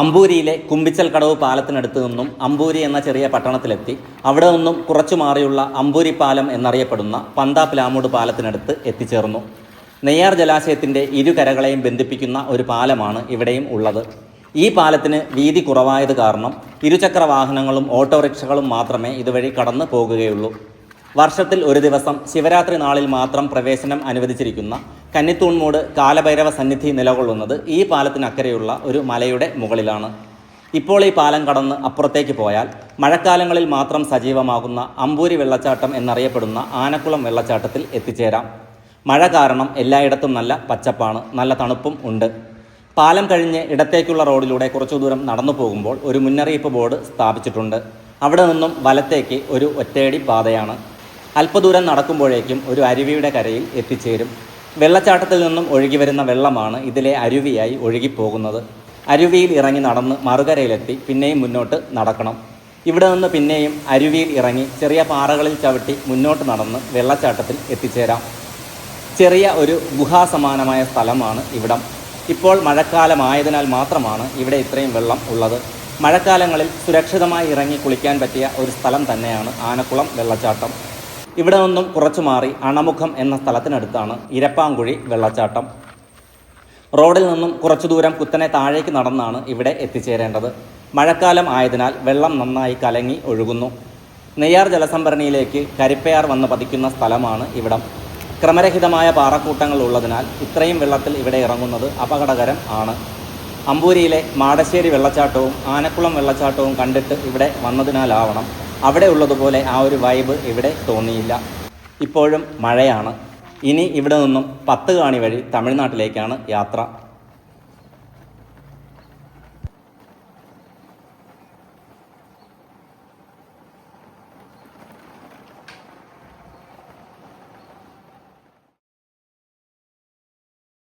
അമ്പൂരിയിലെ കുമ്പിച്ചൽ കടവ് പാലത്തിനടുത്ത് നിന്നും അമ്പൂരി എന്ന ചെറിയ പട്ടണത്തിലെത്തി. അവിടെ നിന്നും കുറച്ചു മാറിയുള്ള അമ്പൂരി പാലം എന്നറിയപ്പെടുന്ന പന്താ പ്ലാമൂട് പാലത്തിനടുത്ത് എത്തിച്ചേർന്നു. നെയ്യാർ ജലാശയത്തിന്റെ ഇരു കരകളെയും ബന്ധിപ്പിക്കുന്ന ഒരു പാലമാണ് ഇവിടെയും ഉള്ളത്. ഈ പാലത്തിന് വീതി കുറവായത് കാരണം ഇരുചക്ര വാഹനങ്ങളും ഓട്ടോറിക്ഷകളും മാത്രമേ ഇതുവഴി കടന്നു പോകുകയുള്ളൂ. വർഷത്തിൽ ഒരു ദിവസം ശിവരാത്രി നാളിൽ മാത്രം പ്രവേശനം അനുവദിച്ചിരിക്കുന്ന കന്നിത്തൂൺമൂട് കാലഭൈരവ സന്നിധി നിലകൊള്ളുന്നത് ഈ പാലത്തിനക്കരെയുള്ള ഒരു മലയുടെ മുകളിലാണ്. ഇപ്പോൾ ഈ പാലം കടന്ന് അപ്പുറത്തേക്ക് പോയാൽ മഴക്കാലങ്ങളിൽ മാത്രം സജീവമാകുന്ന അമ്പൂരി വെള്ളച്ചാട്ടം എന്നറിയപ്പെടുന്ന ആനക്കുളം വെള്ളച്ചാട്ടത്തിൽ എത്തിച്ചേരാം. മഴ കാരണം എല്ലായിടത്തും നല്ല പച്ചപ്പാണ് നല്ല തണുപ്പും ഉണ്ട്. പാലം കഴിഞ്ഞ് ഇടത്തേക്കുള്ള റോഡിലൂടെ കുറച്ചു ദൂരം നടന്നു പോകുമ്പോൾ ഒരു മുന്നറിയിപ്പ് ബോർഡ് സ്ഥാപിച്ചിട്ടുണ്ട്. അവിടെ നിന്നും വലത്തേക്ക് ഒരു ഒറ്റയടി പാതയാണ്. അല്പദൂരം നടക്കുമ്പോഴേക്കും ഒരു അരുവിയുടെ കരയിൽ എത്തിച്ചേരും. വെള്ളച്ചാട്ടത്തിൽ നിന്നും ഒഴുകി വരുന്ന വെള്ളമാണ് ഇതിലെ അരുവിയായി ഒഴുകിപ്പോകുന്നത്. അരുവിയിൽ ഇറങ്ങി നടന്ന് മറുകരയിലെത്തി പിന്നെയും മുന്നോട്ട് നടക്കണം. ഇവിടെ നിന്ന് പിന്നെയും അരുവിയിൽ ഇറങ്ങി ചെറിയ പാറകളിൽ ചവിട്ടി മുന്നോട്ട് നടന്ന് വെള്ളച്ചാട്ടത്തിൽ എത്തിച്ചേരാം. ചെറിയ ഒരു ഗുഹാസമാനമായ സ്ഥലമാണ് ഇവിടം. ഇപ്പോൾ മഴക്കാലമായതിനാൽ മാത്രമാണ് ഇവിടെ ഇത്രയും വെള്ളം ഉള്ളത്. മഴക്കാലങ്ങളിൽ സുരക്ഷിതമായി ഇറങ്ങി കുളിക്കാൻ പറ്റിയ ഒരു സ്ഥലം തന്നെയാണ് ആനക്കുളം വെള്ളച്ചാട്ടം. ഇവിടെ നിന്നും കുറച്ചു മാറി അണമുഖം എന്ന സ്ഥലത്തിനടുത്താണ് ഇരപ്പാങ്കുഴി വെള്ളച്ചാട്ടം. റോഡിൽ നിന്നും കുറച്ചു ദൂരം കുത്തനെ താഴേക്ക് നടന്നാണ് ഇവിടെ എത്തിച്ചേരേണ്ടത്. മഴക്കാലം ആയതിനാൽ വെള്ളം നന്നായി കലങ്ങി ഒഴുകുന്നു. നെയ്യാർ ജലസംഭരണിയിലേക്ക് കരിപ്പയാർ വന്ന് പതിക്കുന്ന സ്ഥലമാണ് ഇവിടം. ക്രമരഹിതമായ പാറക്കൂട്ടങ്ങൾ ഉള്ളതിനാൽ ഇത്രയും വെള്ളത്തിൽ ഇവിടെ ഇറങ്ങുന്നത് അപകടകരം ആണ്. അമ്പൂരിയിലെ മാടശ്ശേരി വെള്ളച്ചാട്ടവും ആനക്കുളം വെള്ളച്ചാട്ടവും കണ്ടിട്ട് ഇവിടെ വന്നതിനാലാവണം. അവിടെ ഉള്ളതുപോലെ ആ ഒരു വൈബ് ഇവിടെ തോന്നിയില്ല. ഇപ്പോഴും മഴയാണ്. ഇനി ഇവിടെ നിന്നും പത്ത് കാണി വഴി തമിഴ്നാട്ടിലേക്കാണ് യാത്ര.